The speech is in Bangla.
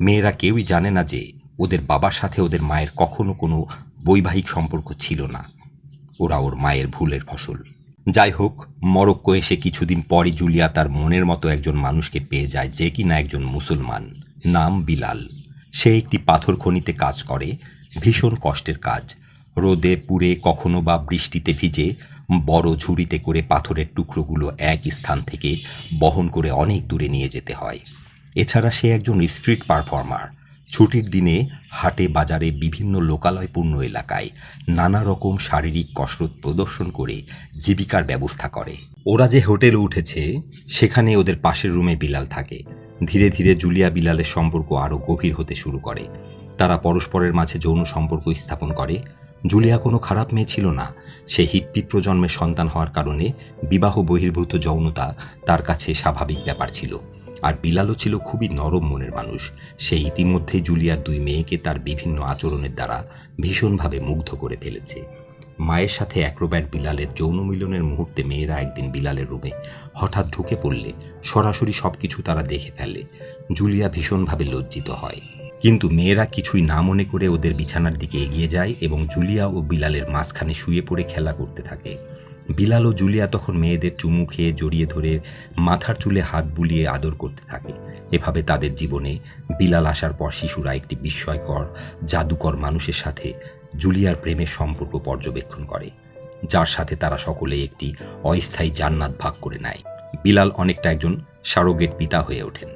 মেয়েরা কেউই জানে না যে ওদের বাবার সাথে ওদের মায়ের কখনো কোনো বৈবাহিক সম্পর্ক ছিল না। ওরা ওর মায়ের ভুলের ফসল। যাই হোক, মরক্কো এসে কিছুদিন পরই জুলিয়া তার মনের মতো একজন মানুষকে পেয়ে যায় যে কিনা একজন মুসলমান। নাম বিলাল। সে একটি পাথর খনিতে কাজ করে, ভীষণ কষ্টের কাজ। রোদে, পুড়ে, কখনো বা বৃষ্টিতে ভিজে, বড় ঝুড়িতে করে পাথরের টুকরোগুলো এক স্থান থেকে বহন করে অনেক দূরে নিয়ে যেতে হয়। এছাড়া সে একজন স্ট্রিট পারফর্মার। ছুটির দিনে হাটে বাজারে বিভিন্ন লোকালয়পূর্ণ এলাকায় নানা রকম শারীরিক কসরত প্রদর্শন করে জীবিকার ব্যবস্থা করে। ওরা যে হোটেলে উঠেছে, সেখানে ওদের পাশের রুমে বিলাল থাকে। ধীরে ধীরে জুলিয়া বিলালের সম্পর্ক আরও গভীর হতে শুরু করে। তারা পরস্পরের মাঝে যৌন সম্পর্ক স্থাপন করে। জুলিয়া কোনো খারাপ মেয়ে ছিল না। সে হিপ্পি প্রজন্মের সন্তান হওয়ার কারণে বিবাহ বহির্ভূত যৌনতা তার কাছে স্বাভাবিক ব্যাপার ছিল। আর বিলালও ছিল খুবই নরম মনের মানুষ। সে ইতিমধ্যেই জুলিয়ার দুই মেয়েকে তার বিভিন্ন আচরণের দ্বারা ভীষণভাবে মুগ্ধ করে ফেলেছে। মায়ের সাথে অ্যাক্রোব্যাট বিলালের যৌন মিলনের মুহূর্তে মেয়েরা একদিন বিলালের রুমে হঠাৎ ঢুকে পড়লে সরাসরি সব কিছু তারা দেখে ফেলে। জুলিয়া ভীষণভাবে লজ্জিত হয়। কিন্তু মেয়েরা কিছুই না মনে করে ওদের বিছানার দিকে এগিয়ে যায় এবং জুলিয়া ও বিলালের মাঝখানে শুয়ে পড়ে খেলা করতে থাকে। বিলাল ও জুলিয়া তখন মেয়েদের চুমু খেয়ে জড়িয়ে ধরে মাথার চুলে হাত বুলিয়ে আদর করতে থাকে। এভাবে তাদের জীবনে বিলাল আসার পর শিশুরা একটি বিস্ময়কর, জাদুকর মানুষের সাথে জুলিয়ার প্রেমের সম্পর্ক পর্যবেক্ষণ করে, যার সাথে তারা সকলে একটি অস্থায়ী জান্নাত ভাগ করে নেয়। বিলাল অনেকটা একজন সারোগেট পিতা হয়ে ওঠেন।